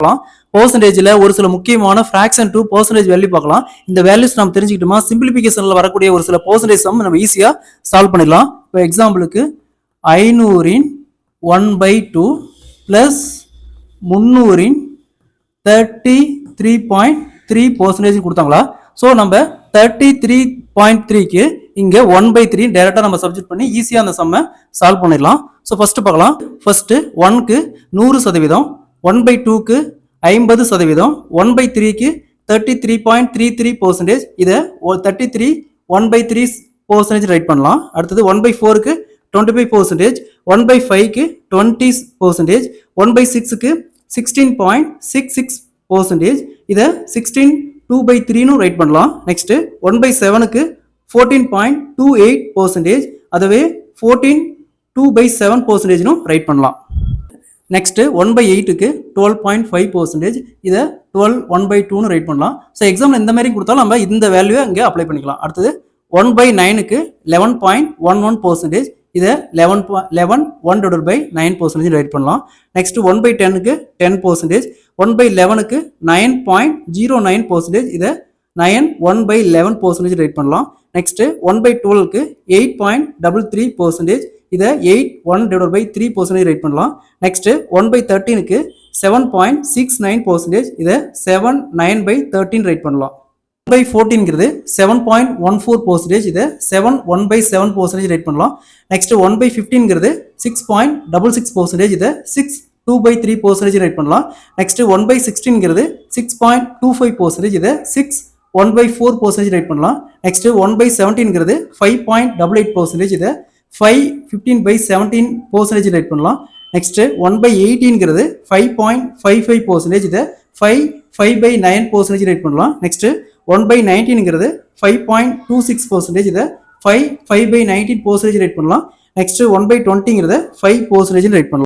பார்க்கலாம். பர்சன்டேஜில் ஒரு சில முக்கியமான ஃப்ராக்ஷன் டூ பர்சன்டேஜ் வேல்யூ பார்க்கலாம். இந்த வேல்யூஸ் நம்ம தெரிஞ்சுக்கிட்டோமா? சிம்பிளிஃபிகேஷனில் வரக்கூடிய ஒரு சில பர்சன்டேஜ் சம் நம்ம ஈஸியாக சால்வ் பண்ணிடலாம். இப்போ எக்ஸாம்பிளுக்கு ஐநூறின் one by two plus முந்நூறின் thirty three point three percentage கொடுத்தாங்களா? ஸோ நம்ம தேர்ட்டி த்ரீ பாயிண்ட் த்ரீக்கு இங்கே ஒன் பை த்ரீ டேரெக்டாக நம்ம சப்ஜெக்ட் பண்ணி ஈஸியாக அந்த சம்மை சால்வ் பண்ணிடலாம். ஸோ ஃபஸ்ட்டு பார்க்கலாம். ஃபஸ்ட்டு ஒன்க்கு நூறு சதவீதம். ஒன் பை டூக்கு ஐம்பது சதவீதம் ஒன் பை த்ரீக்கு thirty three point three three percentage இதை thirty three one by three percentage write பண்ணலாம். அடுத்தது ஒன் பை ஃபோருக்கு twenty five percentage one by ஃபைவ்க்கு டுவெண்ட்டி பர்சன்டேஜ் ஒன் பை சிக்ஸுக்கு sixteen point six six percentage இதை sixteen two by த்ரீனும் right பண்ணலாம். Next one by செவனுக்கு fourteen point two eight percentage அதுவே ஃபோர்டீன் டூ பை செவன் பர்சன்டேஜ்னும் right பண்ணலாம். Next one by எயிட்டுக்கு டுவெல் பாயிண்ட் ஃபைவ் பர்சன்டேஜ் இதை டுவெல் ஒன் பை டூன்னு ரைட் பண்ணலாம். ஸோ எக்ஸாமில் இந்த மாதிரி கொடுத்தாலும் நம்ம இந்த வேல்யூவை இங்கே அப்ளை பண்ணிக்கலாம். அடுத்தது ஒன் பை நைனுக்கு eleven point one one percentage இதை eleven eleven one divide by nine percentage write பண்ணலாம். நெக்ஸ்ட் ஒன் பை டென்னுக்கு ten percentage one by லெவனுக்கு nine point zero nine percentage இதை nine one by eleven percentage write பண்ணலாம். Next one by டுவெல்க்கு eight point double three percentage இதை eight one divide by three percentage write பண்ணலாம். Next one by தேர்ட்டீனுக்கு seven point six nine percentage இதை seven nine by thirteen write பண்ணலாம். One by ஃபோர்டீன்கிறது seven point one four percentage இதை seven one by seven percentage write பண்ணலாம். Next one by ஃபிஃப்டீன்கிறது six point double six percentage இதை six two by three percentage write பண்ணலாம். Next one by சிக்ஸ்டீன்கிறது six point two five percentage இதை six one by four percentage write பண்ணலாம். Next one by செவன்டீன்கிறது five point double eight percentage இதை five fifteen by seventeen percentage right பண்ணலாம். Next one by எயிட்டீன்கிறது five point five five percentage இதை five five by nine percentage right பண்ணலாம். Next one by நைன்டீன்ங்கிறது five point two six percentage இதை five five by nineteen percentage right பண்ணலாம். Next one by டுவெண்ட்டிங்கிறத five percentage right பண்ணலாம்.